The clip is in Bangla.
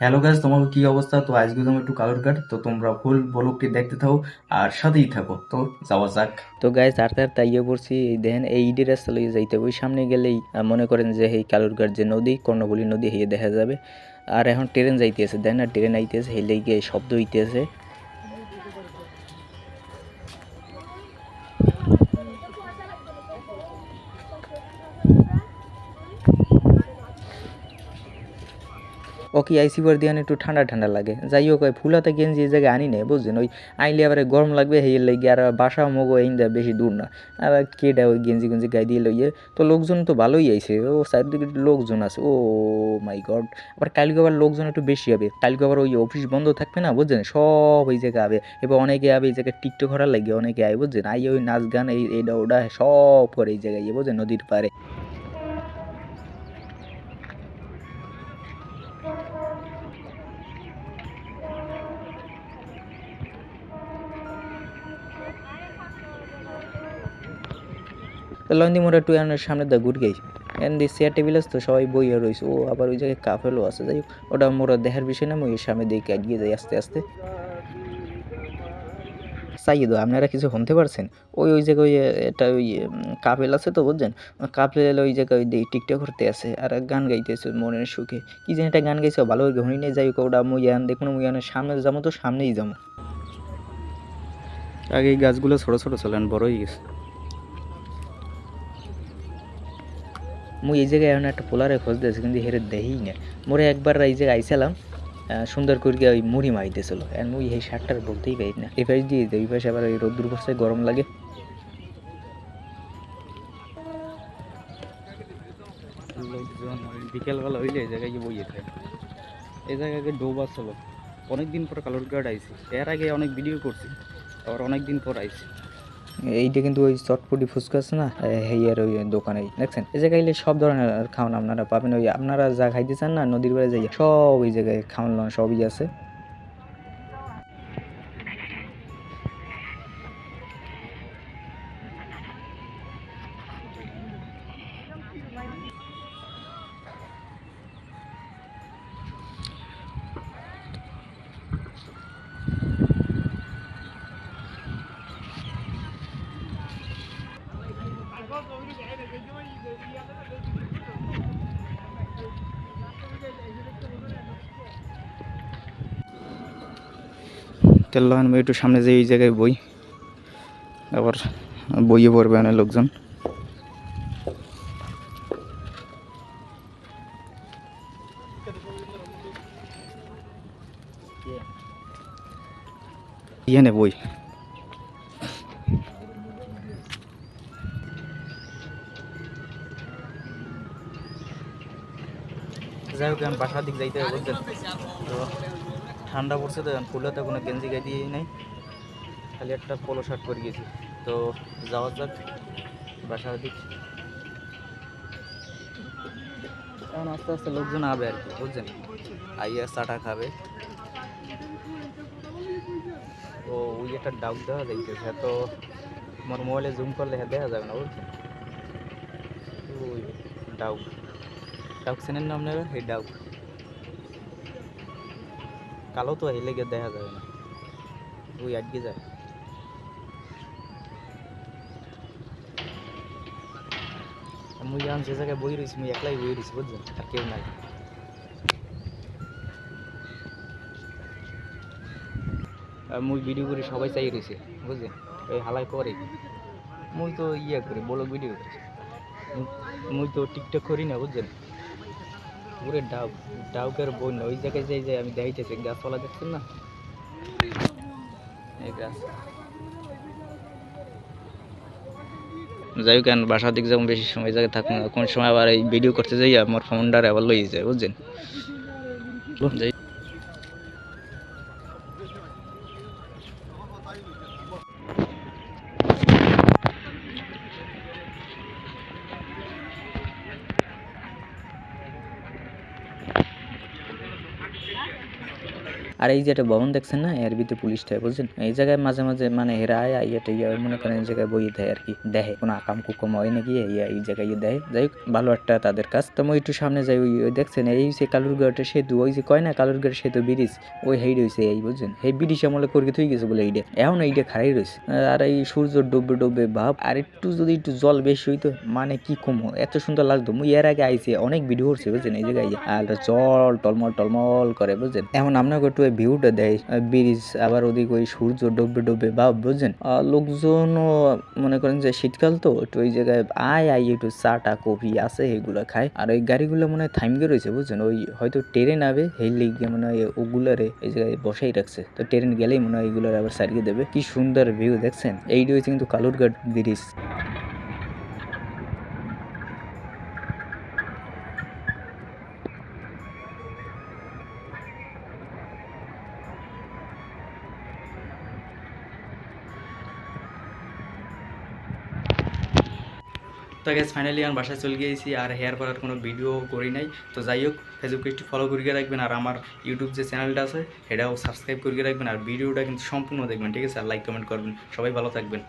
হ্যালো গাইস তোমার কি অবস্থা? তো আজকে তোমার একটু কালোর কাট তো তোমরা ফুল ব্লগটি দেখতে থাও আর সাথেই থাকো। তো যাওয়া যাক। তো গাইজ আর তার তাইয়ে পড়ছি এই দেখেন এই ইডি রাস্তা লইয়ে যাইতে ওই সামনে গেলেই মনে করেন যে এই কালোর কাট যে নদী কর্ণবলী নদী হইয়ে দেখা যাবে। আর এখন ট্রেন যাইতেছে দেন আর ট্রেন আইতেছে হেলে গিয়ে শব্দ হইতেছে। ও কি আইসি পর দিয়ে একটু ঠান্ডা ঠান্ডা লাগে। যাই হোক ওই ফুলাতে গেঞ্জি এই জায়গায় আনি নেই বুঝছেন? ওই আইলে আবার গরম লাগবে হেয়ে লেগে আর বাসা মগো এই বেশি দূর না। আর কেডা ওই গেঞ্জি গেঞ্জি গায়ে দিয়ে লইয়ে, তো লোকজন তো ভালোই আইছে। ও চারিদিকে লোকজন আছে, ও মাই গড। আবার কালকে আবার লোকজন একটু বেশি হবে কালকে আবার ওই অফিস বন্ধ থাকবে না, বুঝছেন? সব এই জায়গায় আবে। এবার অনেকে আবে এই জায়গায় টিকটক করার লাগে, অনেকে আয়, বুঝছেন? আই ওই নাচ গান, এই এইটা ওটা সব করে এই জায়গায়, বুঝছেন? নদীর পাড়ে। লন্দি মোড়া টু এনের সামনে দা গুড গেই এন দি চেয়ার টেবিল আছে তো সবাই বইয়া রয়েছে। ও আবার ওই জায়গায় কাফেলও আছে। যাই হোক, ওটা মোরা দেখার বিষয় না ওই সামনে দিকে কাটিয়ে যাই আস্তে আস্তে। চাইয়ে দো আপনারা কিছু শুনতে পারছেন? ওই ওই জায়গায় ওই এটা ওই কাপেল আছে তো বুঝছেন? কাপেল ওই জায়গায় ওই টিকটক করতে আছে আর গান গাইতেছে মনের সুখে। কি জানি একটা গান গাইছে ভালো করে ঘুরি নিয়ে যাই ওটা মুইয়ান দেখুন মুইয়ানের সামনে যাব তো সামনেই যাব। আগে এই গাছগুলো ছোট ছোট চলেন বড় হয়ে গেছে। মুই এই জায়গায় এখন একটা পোলারে খোঁজ দিয়েছি কিন্তু হেরে দেহি না মোরে একবার এই জায়গায় আইছিলাম আহ, সুন্দর করে ওই মুড়ি মারিতেছিল আর মুই এই শার্টটার বলতেই পারি না। এই পাশ দিয়ে ওই পাশে আবার ওই রোদ্দুর পড়ছে গরম লাগে। বিকেলবেলা হইলে এই জায়গায় গিয়ে বইয়ে থাকে। এই জায়গায় ডোব আসলো অনেক দিন পর কালোর গার্ড আইছি। এর আগে অনেক ভিডিও করছি আবার অনেক দিন পর আইছি। এইটা কিন্তু ওই চটপটি ফুচকা আছে না হেয়ার ওই দোকানে, দেখছেন? এই জায়গায় সব ধরনের খাওয়ান আপনারা পাবেন। ওই আপনারা যা খাইতে চান না, নদীর বেড়ে যাই সব ওই জায়গায় খাওয়ান সবই আছে। তেল আমি একটু সামনে যে এই জায়গায় বই। আবার বইয়ে পড়বে অনেক লোকজন। ইয়ে বই। যাই হোক, এখন বাসার দিক যাইতে হবে তো ঠান্ডা পড়ছে, তো ফুলতে কোনো গেঞ্জি গায়ে দিয়ে নাই। খালি একটা পোলো শার্ট পরে গেছি। তো যাওয়া যাক বাসার দিক এখন আস্তে আস্তে লোকজন আবে আর কি, বুঝছেন? আইয়া চাটা খাবে। ও, ওই একটা ডাউক দেওয়া যাইতেছে তো আমার মোবাইলে জুম করলে হ্যাঁ দেখা যাবে না, বুঝছেন? ওই ডাউক। ডাউক চেনেন না আপনারা? এই ডাউক। কালো তো হেলে গিয়ে দেখা যাবে না। ওই আটকে যায়। মুই এখন যে জায়গায় বই রয়েছি মুই একলাই বই রয়েছি বুঝছেন আর কেউ নাই মুই ভিডিও করি সবাই চাই রয়েছে বুঝছেন ওই হালাই করে মুই তো ইয়া করি ব্লগ ভিডিও করি মুই তো টিকটক করি না বুঝছেন পুরো ডাউ ডাউকের বন ওই জায়গায় যাই যাই আমি দেখাইতেছি গাছপালা দেখছেন না? যাই হোক বাসার দিক যেমন বেশি সময় জায়গায় থাকুন কোন সময় আবার এই ভিডিও করতে যাই আমার ফোনটা আবার লই যায়, বুঝছেন? আর এই যে একটা ভবন দেখছেন না, এর ভিতরে পুলিশ থাকে, বুঝছেন? এই জায়গায় মাঝে মাঝে মানে হেরা আয় আইয়া টাইয়া মনে করেন এই জায়গায় বই দেয় আর কি দেখে। কোনো আকাম কুকম হয় নাকি, এই এই জায়গায় ইয়ে দেয়। যাই হোক, ভালো একটা তাদের কাজ। তো একটু সামনে যাই, ওই দেখছেন, এই যে কালুরঘাটের সেতু, ওই যে কয় না কালুরঘাটের সেতু ব্রিজ? ওই হেই রয়েছে এই, বুঝছেন? এই ব্রিটিশ আমলে করে থই গেছে বলে এইটা এখন এইটা খারাই রয়েছে আর এই সূর্য ডুবে ডুবে, ভাব। আর একটু যদি একটু জল বেশি হইতো মানে কি কম এত সুন্দর লাগতো। মুই এর আগে আইছি, অনেক ভিডিও করছি, বুঝছেন? এই জায়গায় আর জল টলমল টলমল করে, বুঝছেন? এখন আপনাকে একটু ভিউটা দেয় ব্রিজ, আবার ওদিকে ওই সূর্য ডুবে ডুবে ভাব বুঝছেন? লোকজনও মনে করেন যে শীতকাল তো, একটু ওই জায়গায় আয় আয়, একটু চাটা কফি আছে, এগুলো খায়। আর ওই গাড়িগুলো মনে হয় থামকে রয়েছে, বুঝছেন? ওই হয়তো ট্রেন আবে সেই লিগে মনে হয় ওগুলারে এই জায়গায় বসাই রাখছে। তো ট্রেন গেলেই মনে হয় এগুলোর আবার সারিয়ে দেবে। কি সুন্দর ভিউ দেখছেন? এইটা হচ্ছে কিন্তু কালুরঘাট ব্রিজ। তো গ্যাস ফাইনালি আমার বাসায় চলে গিয়েছি আর হেয়ার করার কোনো ভিডিও করি নাই। তো যাই হোক ফেসবুক একটু ফলো করিয়ে রাখবেন আর আমার ইউটিউব যে চ্যানেলটা আছে, সেটাও সাবস্ক্রাইব করিয়ে রাখবেন। আর ভিডিওটা কিন্তু সম্পূর্ণ দেখবেন, ঠিক আছে? আর লাইক কমেন্ট করবেন। সবাই ভালো থাকবেন।